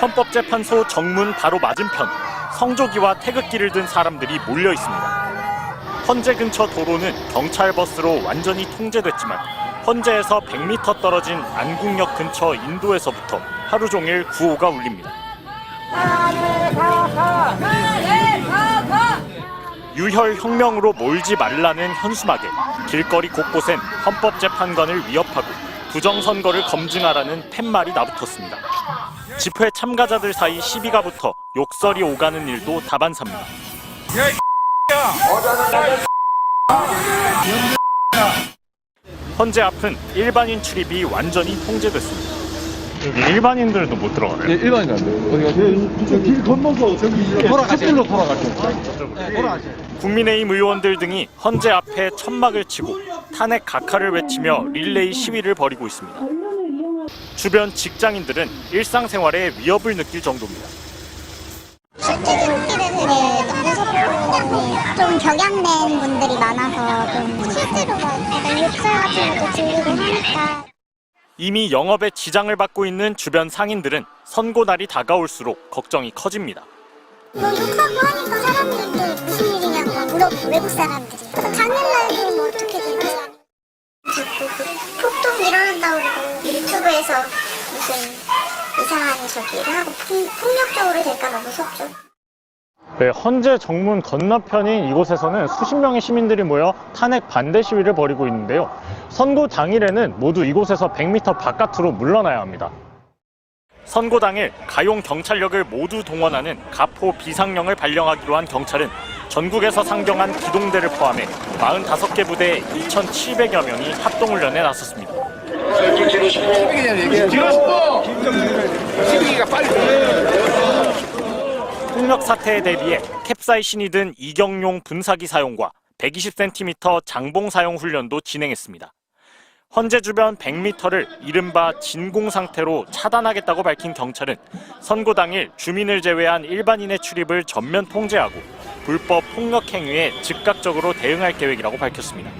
헌법재판소 정문 바로 맞은편 성조기와 태극기를 든 사람들이 몰려 있습니다. 헌재 근처 도로는 경찰 버스로 완전히 통제됐지만 헌재에서 100m 떨어진 안국역 근처 인도에서부터 하루 종일 구호가 울립니다. 유혈 혁명으로 몰지 말라는 현수막에 길거리 곳곳엔 헌법재판관을 위협하고 부정선거를 검증하라는 팻말이 나붙었습니다. 집회 참가자들 사이 시비가 붙어 욕설이 오가는 일도 다반사입니다. 현재 앞은 일반인 출입이 완전히 통제됐습니다. 여기 일반인들도 못 들어가요. 예, 일반인 안 돼요. 어디 가세요? 저길 건너서 저기 돌아가세요. 로 돌아가세요. 돌아가세요. 국민의힘 의원들 등이 헌재 앞에 천막을 치고 탄핵 각하를 외치며 릴레이 시위를 벌이고 있습니다. 주변 직장인들은 일상생활에 위협을 느낄 정도입니다. 출퇴근길에 되게 무섭고 좀 격양된 분들이 많아서 좀 실제로 막 약간 욕설 같은 것도 들리고 하니까 이미 영업에 지장을 받고 있는 주변 상인들은 선고 날이 다가올수록 걱정이 커집니다. 뭐 욕하고 하니까 사람들이 또 무슨 일이냐고 물어보고 외국 사람들 폭동 일어난다고 그러고 유튜브에서 무슨 이상한 저기를 하고 폭, 폭력적으로 될까봐 무섭죠. 네, 헌재 정문 건너편인 이곳에서는 수십 명의 시민들이 모여 탄핵 반대 시위를 벌이고 있는데요. 선고 당일에는 모두 이곳에서 100m 바깥으로 물러나야 합니다. 선고 당일 가용 경찰력을 모두 동원하는 가포 비상령을 발령하기로 한 경찰은 전국에서 상경한 기동대를 포함해 45개 부대 2,700여 명이 합동훈련에 나섰습니다. 폭력 사태에 대비해 캡사이신이 든 이경용 분사기 사용과 120cm 장봉 사용 훈련도 진행했습니다. 헌재 주변 100m를 이른바 진공 상태로 차단하겠다고 밝힌 경찰은 선고 당일 주민을 제외한 일반인의 출입을 전면 통제하고 불법 폭력 행위에 즉각적으로 대응할 계획이라고 밝혔습니다.